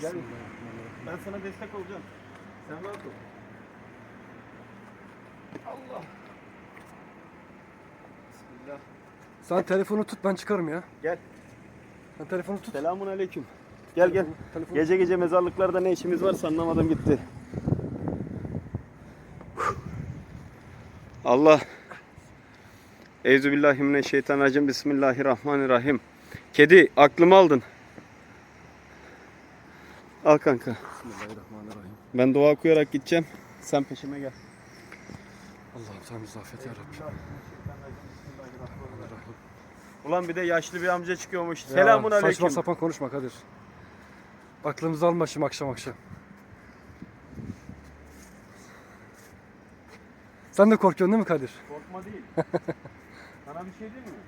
Gel. Ben sana destek olacağım. Sen rahat ol. Allah. Bismillah. Sen telefonu tut ben çıkarım ya. Gel. Sen telefonu tut. Selamun aleyküm. Gel gel. Telefonu- Gece gece mezarlıklarda ne işimiz varsa anlamadım gitti. Allah. Euzubillahimineşşeytanirracim. Bismillahirrahmanirrahim. Kedi aklımı aldın. Al kanka. Bismillahirrahmanirrahim. Ben dua okuyarak gideceğim. Sen peşime gel. Allah'ım sen bizi affet ya. Ulan bir de yaşlı bir amca çıkıyormuş. Ya, Selamun aleyküm. Saçma sapan konuşma Kadir. Aklımızı alma şimdi akşam akşam. Sen de korkuyorsun değil mi Kadir? Korkma değil. Sana bir şey diyeyim mi?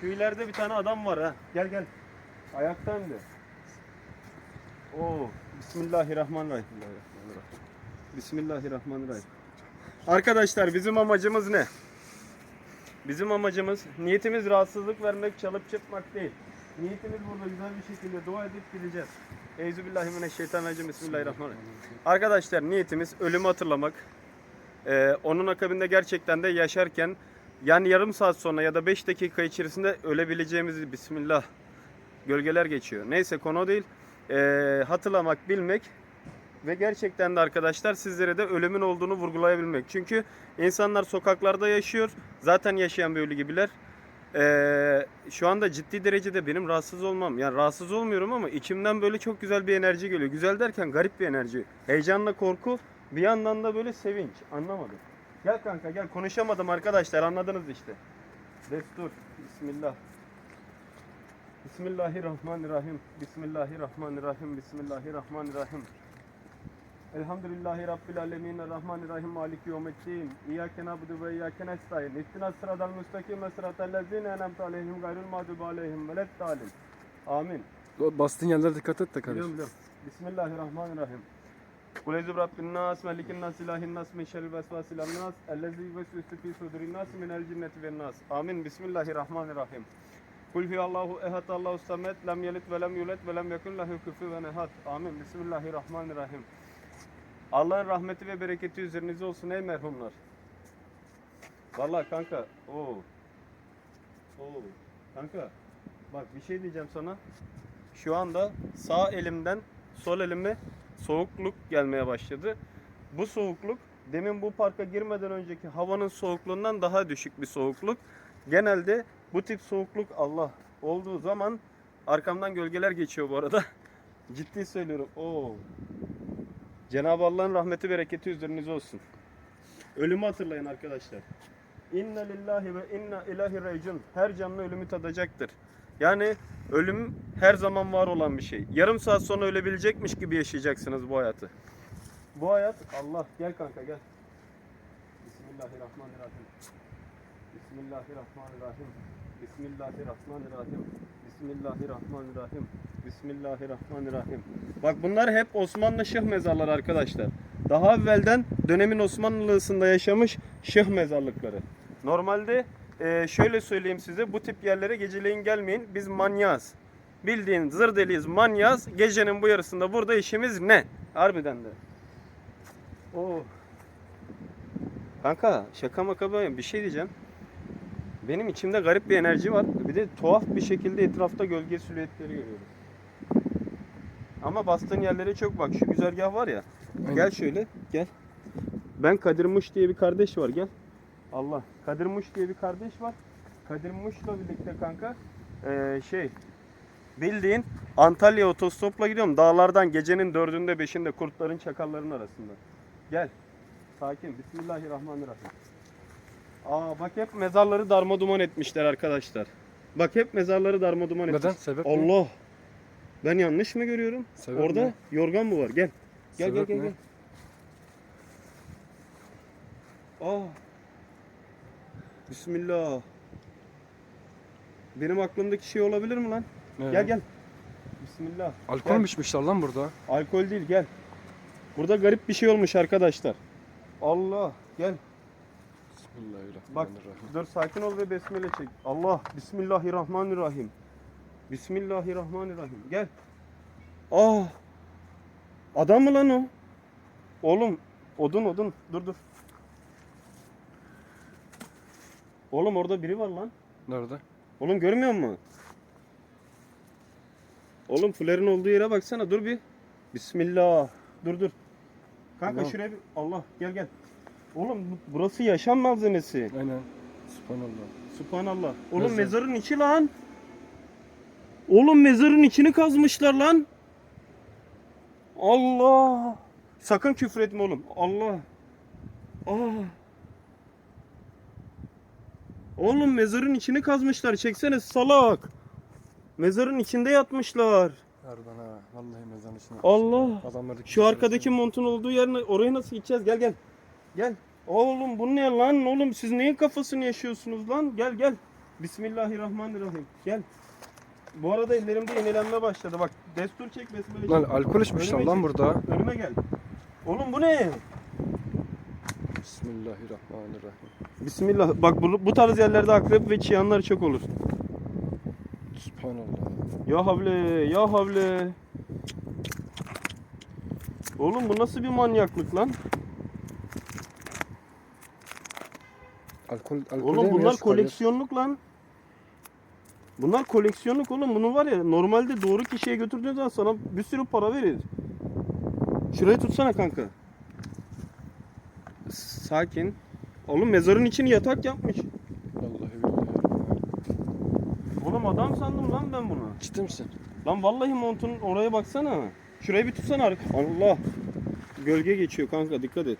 Şu ileride bir tane adam var ha. Gel gel. Ayakta hem de. Oo. Bismillahirrahmanirrahim. Bismillahirrahmanirrahim. Arkadaşlar bizim amacımız ne? Bizim amacımız niyetimiz rahatsızlık vermek, çalıp çırpmak değil. Niyetimiz burada güzel bir şekilde dua edip gideceğiz. Euzubillahimineşşeytanirracim. Bismillahirrahmanirrahim. Arkadaşlar niyetimiz ölümü hatırlamak. Ee, onun akabinde gerçekten de yaşarken yani yarım saat sonra ya da 5 dakika içerisinde ölebileceğimizi Bismillah gölgeler geçiyor. Neyse konu değil. Ee, hatırlamak, bilmek ve gerçekten de arkadaşlar sizlere de ölümün olduğunu vurgulayabilmek. Çünkü insanlar sokaklarda yaşıyor. Zaten yaşayan ölü gibiler. Ee, şu anda ciddi derecede benim rahatsız olmam. Yani rahatsız olmuyorum ama içimden böyle çok güzel bir enerji geliyor. Güzel derken garip bir enerji. Heyecanla korku, bir yandan da böyle sevinç. Anlamadım. Gel kanka gel. Konuşamadım arkadaşlar. Anladınız işte. Destur. Bismillah. Bismillahirrahmanirrahim. Bismillahirrahmanirrahim. Bismillahirrahmanirrahim. Elhamdülillahi Rabbil alemin. Rahmanirrahim. Maliki yevmeddin. İyyâke na'budu ve iyyâke nestaîn. İhdinas sıratal müstakîm. Sıratal lezîne en'amte aleyhim gayril mağdubi aleyhim veleddâlin. Amin. Bastığın yerlere dikkat et de Kadir. Biliyorum. Bismillahirrahmanirrahim. Kul ezu rabbin nas, melikin nas, ilahin nas, min şerril vesvasil nas, ellezî yuvesvisu fî sudurin nas, minel cinneti ven nas. Amin. Bismillahirrahmanirrahim. Kul huvallahu ehad, Allahu samet, lem yelit ve lem yulet ve lem yekun lehu kufuven ehad. Amin. Bismillahirrahmanirrahim. Allah'ın rahmeti ve bereketi üzerinize olsun ey merhumlar. Vallahi kanka, oo. Oo. Kanka, bak bir şey diyeceğim sana. Şu anda sağ elimden sol elime soğukluk gelmeye başladı. Bu soğukluk demin bu parka girmeden önceki havanın soğukluğundan daha düşük bir soğukluk. Genelde bu tip soğukluk Allah olduğu zaman arkamdan gölgeler geçiyor bu arada. Ciddi söylüyorum. Oo. Cenab-ı Allah'ın rahmeti bereketi üzerinize olsun. Ölümü hatırlayın arkadaşlar. İnna lillahi ve inna ilahi racun. Her canlı ölümü tadacaktır. Yani ölüm her zaman var olan bir şey. Yarım saat sonra ölebilecekmiş gibi yaşayacaksınız bu hayatı. Bu hayat Allah gel kanka gel. Bismillahirrahmanirrahim. Bismillahirrahmanirrahim. Bismillahirrahmanirrahim. Bismillahirrahmanirrahim. Bismillahirrahmanirrahim. Bak bunlar hep Osmanlı Şıh mezarları arkadaşlar. Daha evvelden dönemin Osmanlılığında yaşamış Şıh mezarlıkları. Normalde e, şöyle söyleyeyim size bu tip yerlere geceleyin gelmeyin. Biz manyağız. Bildiğin zır deliyiz manyağız. Gecenin bu yarısında burada işimiz ne? Harbiden de. Oo. Kanka şaka maka bir şey diyeceğim. Benim içimde garip bir enerji var. Bir de tuhaf bir şekilde etrafta gölge silüetleri görüyorum. Ama bastığın yerlere çok bak. Şu güzergah var ya. Aynen. Gel şöyle. Gel. Ben Kadir Muş diye bir kardeş var. Gel. Allah. Kadir Muş diye bir kardeş var. Kadir Muş'la birlikte kanka eee, şey bildiğin Antalya otostopla gidiyorum. Dağlardan gecenin dördünde beşinde kurtların çakalların arasında. Gel. Sakin. Bismillahirrahmanirrahim. Aa bak hep mezarları darma duman etmişler arkadaşlar. Bak hep mezarları darma duman etmişler. Neden? Sebep ne? Allah. Ben yanlış mı görüyorum? Sebep Orada ne? yorgan mı var? Gel. Gel Sebep gel gel. ne? gel. Aa. Bismillah. Benim aklımdaki şey olabilir mi lan? Ne? Gel gel. Bismillah. Alkol Gel. mü içmişler lan burada? Alkol değil gel. Burada garip bir şey olmuş arkadaşlar. Allah gel. Bak dur sakin ol ve besmele çek. Allah Bismillahirrahmanirrahim. Bismillahirrahmanirrahim. Gel. Ah. Adam mı lan o? Oğlum odun odun dur dur. Oğlum orada biri var lan. Nerede? Oğlum görmüyor musun? Oğlum flare'ın olduğu yere baksana dur bir. Bismillah. Dur dur. Kanka Allah. şuraya bir Allah gel gel. Oğlum bu- burası yaşam malzemesi. Aynen. Subhanallah. Subhanallah. Oğlum Mezar. mezarın içi lan. Oğlum mezarın içini kazmışlar lan. Allah. Sakın küfür etme oğlum. Allah. Aa. Oğlum mezarın içini kazmışlar. Çeksene salak. Mezarın içinde yatmışlar. Harbiden ha. Vallahi mezarın içine. Allah. Adamlar Şu arkadaki montun olduğu yerine oraya nasıl gideceğiz? Gel gel. Gel. Oğlum bu ne lan? Oğlum siz neyin kafasını yaşıyorsunuz lan? Gel gel. Bismillahirrahmanirrahim. Gel. Bu arada ellerimde yenilenme başladı. Bak destur çek besmele çek. Lan alkol içmişler Önüme lan çek. burada. Önüme gel. Oğlum bu ne? Bismillahirrahmanirrahim. Bismillah. Bak bu, bu tarz yerlerde akrep ve çıyanlar çok olur. Subhanallah. Ya havle, ya havle. Oğlum bu nasıl bir manyaklık lan? Alkol, alkol Oğlum bunlar koleksiyonluk lan. Bunlar koleksiyonluk oğlum. Bunu var ya normalde doğru kişiye götürdüğün zaman sana bir sürü para verir. Şurayı tutsana kanka. Sakin. Oğlum mezarın içini yatak yapmış. Vallahi billahi. Oğlum adam sandım lan ben bunu. Ciddi misin? Lan vallahi montun oraya baksana. Şurayı bir tutsana. Allah. Gölge geçiyor kanka dikkat et.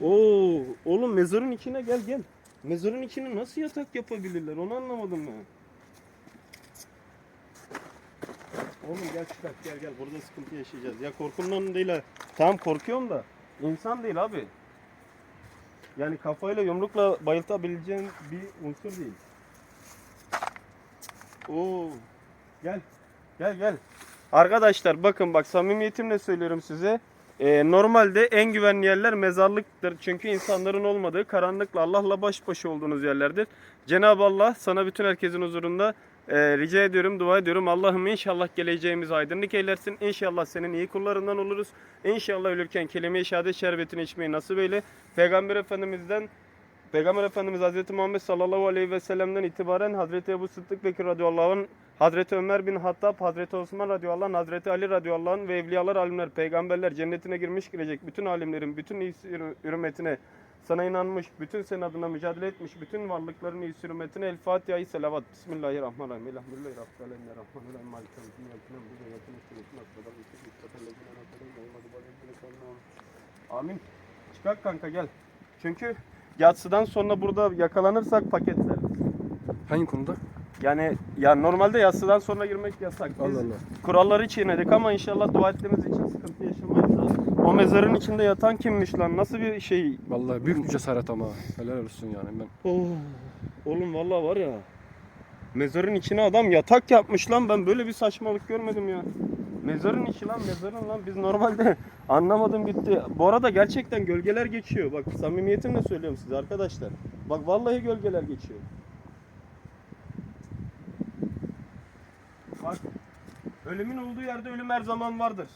Oo, oğlum mezarın içine gel gel. Mezarın içine nasıl yatak yapabilirler onu anlamadım ben. Oğlum gel çıkart gel gel burada sıkıntı yaşayacağız. Ya korkumdan değil ha. Tamam korkuyorum da insan değil abi. Yani kafayla yumrukla bayıltabileceğin bir unsur değil. Oo. Gel. Gel gel. Arkadaşlar bakın bak samimiyetimle söylüyorum size. Ee, normalde en güvenli yerler mezarlıktır. Çünkü insanların olmadığı, karanlıkla Allah'la baş başa olduğunuz yerlerdir. Cenab-ı Allah sana bütün herkesin huzurunda e, rica ediyorum, dua ediyorum. Allah'ım inşallah geleceğimizi aydınlık eylersin. İnşallah senin iyi kullarından oluruz. İnşallah ölürken kelime-i şehadet şerbetini içmeyi nasip eyle. Peygamber Efendimiz'den Peygamber Efendimiz Hazreti Muhammed sallallahu aleyhi ve sellem'den itibaren Hazreti Ebu Sıddık Bekir radıyallahu anh, Hazreti Ömer bin Hattab, Hazreti Osman radıyallahu anh, Hazreti Ali radıyallahu anh ve evliyalar, alimler, peygamberler cennetine girmiş girecek bütün alimlerin bütün hürmetine sana inanmış, bütün senin adına mücadele etmiş, bütün varlıkların iyisi hürmetine El Fatiha'yı selavat. Bismillahirrahmanirrahim. Elhamdülillahi Rabbil alemin. Rahmanirrahim. Maliki yevmiddin. İyyâke na'budu ve iyyâke nestaîn. Sıratal müstakîm. Sıratal lezîne en'amte aleyhim gayril mağdûbi aleyhim ve Amin. Çıkart kanka gel. Çünkü yatsıdan sonra burada yakalanırsak paketler. Hangi konuda? Yani ya normalde yatsıdan sonra girmek yasak. Biz Allah Allah. kuralları çiğnedik ama inşallah dua ettiğimiz için sıkıntı yaşamayız. da. O mezarın içinde yatan kimmiş lan? Nasıl bir şey? Vallahi büyük bir cesaret ama. Helal olsun yani ben. Oh, oğlum vallahi var ya. Mezarın içine adam yatak yapmış lan. Ben böyle bir saçmalık görmedim ya. Mezarın içi lan mezarın lan. Biz normalde anlamadım gitti. Bu arada gerçekten gölgeler geçiyor. Bak samimiyetimle söylüyorum size arkadaşlar. Bak vallahi gölgeler geçiyor. Bak ölümün olduğu yerde ölüm her zaman vardır.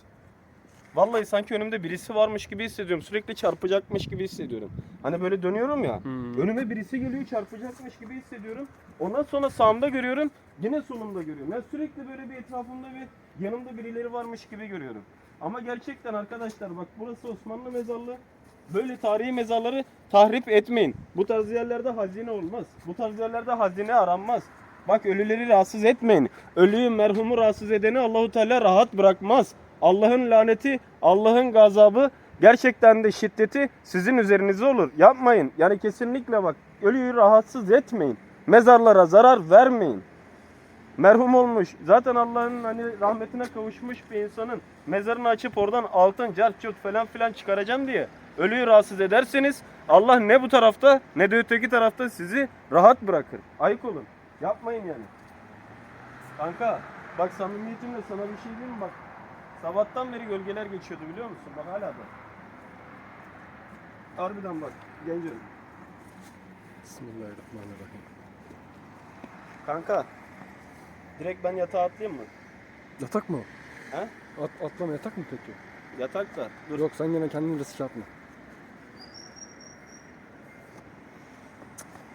Vallahi sanki önümde birisi varmış gibi hissediyorum. Sürekli çarpacakmış gibi hissediyorum. Hani böyle dönüyorum ya. Hmm. Önüme birisi geliyor çarpacakmış gibi hissediyorum. Ondan sonra sağımda görüyorum. Yine solumda görüyorum. Ben sürekli böyle bir etrafımda ve yanımda birileri varmış gibi görüyorum. Ama gerçekten arkadaşlar bak burası Osmanlı mezarlığı. Böyle tarihi mezarları tahrip etmeyin. Bu tarz yerlerde hazine olmaz. Bu tarz yerlerde hazine aranmaz. Bak ölüleri rahatsız etmeyin. Ölüyü merhumu rahatsız edeni Allahu Teala rahat bırakmaz. Allah'ın laneti, Allah'ın gazabı gerçekten de şiddeti sizin üzerinize olur. Yapmayın. Yani kesinlikle bak ölüyü rahatsız etmeyin. Mezarlara zarar vermeyin. Merhum olmuş. Zaten Allah'ın hani rahmetine kavuşmuş bir insanın mezarını açıp oradan altın, cart, falan filan çıkaracağım diye ölüyü rahatsız ederseniz Allah ne bu tarafta ne de öteki tarafta sizi rahat bırakır. Ayık olun. Yapmayın yani. Kanka bak samimiyetimle sana bir şey diyeyim mi bak. Sabahtan beri gölgeler geçiyordu biliyor musun? Bak hala da. Harbiden bak gencim. Bismillahirrahmanirrahim. Kanka direkt ben yatağa atlayayım mı? Yatak mı? o? He? At, atlama yatak mı peki? Yatak da. Dur. Yok sen gene kendini riske atma.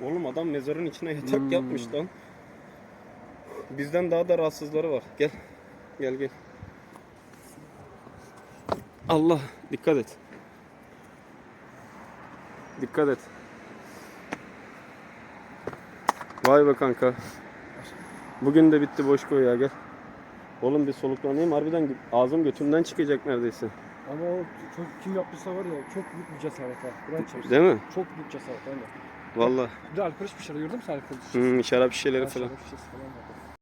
Oğlum adam mezarın içine yatak Hmm. yapmış lan. Bizden daha da rahatsızları var. Gel. Gel gel. Allah dikkat et. Dikkat et. Vay be kanka. Bugün de bitti boş koy ya gel. Oğlum bir soluklanayım harbiden ağzım götümden çıkacak neredeyse. Ama o çok kim yaptıysa var ya çok büyük bir cesaret ha. Değil mi? Çok büyük cesaret aynen. Vallahi. Bir de alkol içmişler gördün mü sen alkol? Hmm, şarap şişeleri falan. şarap şişesi falan var.